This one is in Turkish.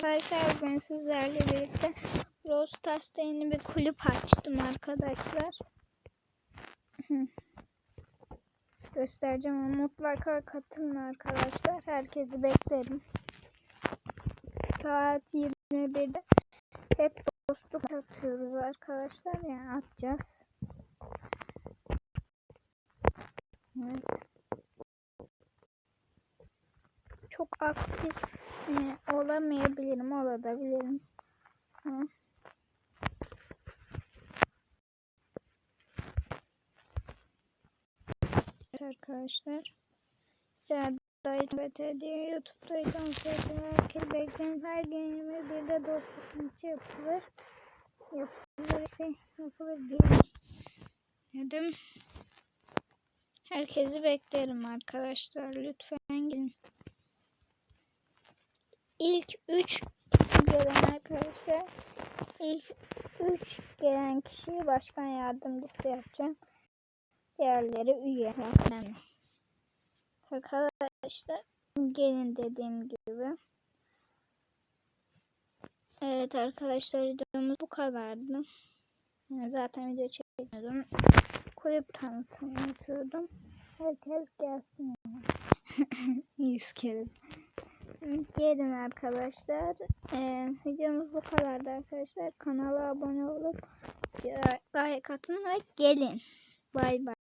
Arkadaşlar ben sizlerle birlikte Brawl Stars'ta yeni bir kulüp açtım arkadaşlar. Göstereceğim ama mutlaka katılın arkadaşlar. Herkesi beklerim. Saat 21'de hep dostluk atıyoruz arkadaşlar. Yani atacağız. Evet. Çok aktif e, olamayabilirim, olabilirim. Ama arkadaşlar. Zerdayı ve diye YouTube'daydım. Herkes bekleyin. Her gün 21'de dostluk yapılır. Yapılır şey yapılır diye dedim. Herkesi beklerim arkadaşlar. Lütfen gelin. İlk 3 kişi gelen arkadaşlar. İlk 3 gelen kişiyi başkan yardımcısı yapacağım. Diğerleri üye. Yani. Arkadaşlar gelin dediğim gibi. Evet arkadaşlar videomuz bu kadardı. Zaten video çekmiyordum. Kulüp tanıtımı yapıyordum. Herkes gelsin. Yüz kere. Gelin arkadaşlar. Ee, videomuz bu kadardı arkadaşlar. Kanala abone olup like atın ve gelin. Bay bay.